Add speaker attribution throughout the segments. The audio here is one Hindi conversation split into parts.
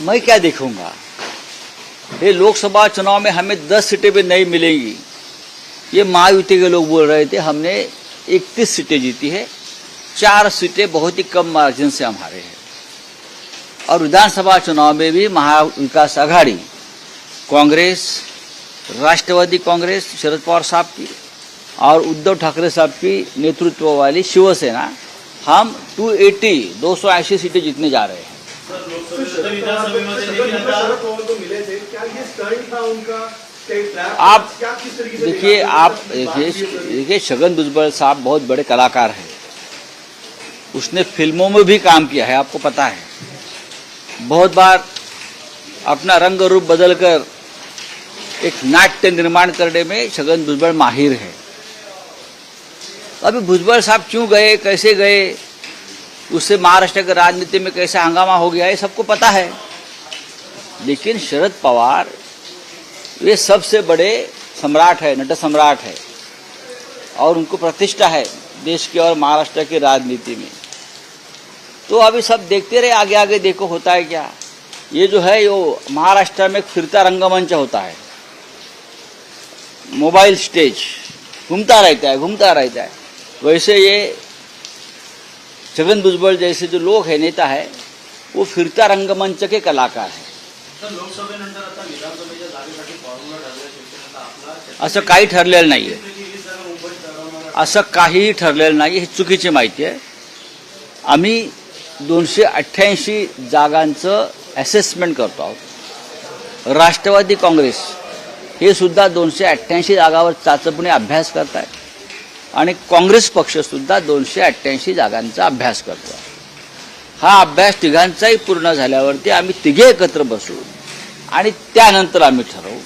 Speaker 1: मैं क्या देखूँगा? ये लोकसभा चुनाव में हमें 10 सीटें भी नहीं मिलेंगी। ये महायुति के लोग बोल रहे थे, हमने 31 सीटें जीती है। चार सीटें बहुत ही कम मार्जिन से हम हारे हैं। और विधानसभा चुनाव में भी महाविकास आघाड़ी, कांग्रेस, राष्ट्रवादी कांग्रेस, शरद पवार साहब की और उद्धव ठाकरे साहब की नेतृत्व वाली शिवसेना, हम 280 280 सीटें जीतने जा रहे हैं। आप
Speaker 2: क्या किस तरीके से
Speaker 1: देखिए आप देखिए
Speaker 2: सर।
Speaker 1: देखिए छगन भुजबल साहब बहुत बड़े कलाकार हैं। उसने फ़िल्मों में भी काम किया है आपको पता है। बहुत बार अपना रंग रूप बदलकर एक नाट्य निर्माण करने में छगन भुजबल माहिर है। अभी भुजबल साहब क्यों गए कैसे गए? उससे महाराष्ट्र की राजनीति में कैसा हंगामा हो गया, ये सबको पता है। लेकिन शरद पवार, वे सबसे बड़े सम्राट है, नट सम्राट है, और उनको प्रतिष्ठा है देश की और महाराष्ट्र की राजनीति में। तो अभी सब देखते रहे आगे आगे देखो होता है क्या। ये जो है, यो महाराष्ट्र में फिरता रंगमंच होता है। मोबाइल स्टेज, घूमता रहता है, घूमता रहता है। वैसे ये छगन भुजबल जैसे जो लोग है नेता है वो फिरता रंगमंच के कलाकार है। असं काही ठरलेलं नाही आहे. असं काहीही ठरलेलं नाही ही चुकीची माहिती आहे. आम्ही दोनशे अठ्ठ्याऐंशी जागांचं असेसमेंट करतो आहोत. राष्ट्रवादी काँग्रेस हे सुद्धा दोनशे अठ्ठ्याऐंशी जागावर चाचपणे अभ्यास करत आहे आणि काँग्रेस पक्षसुद्धा दोनशे अठ्ठ्याऐंशी जागांचा अभ्यास करतो. हा अभ्यास तिघांचाही पूर्ण झाल्यावरती आम्ही तिघे एकत्र बसू. आणि त्यानंतर आम्ही ठरवू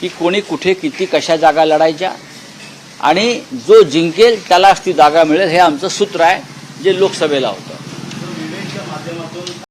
Speaker 1: की कोणी कुठे किती कशा जागा लढायच्या. आणि जो जिंकेल त्यालाच ती जागा मिळेल हे आमचं सूत्र आहे जे लोकसभेला होतं.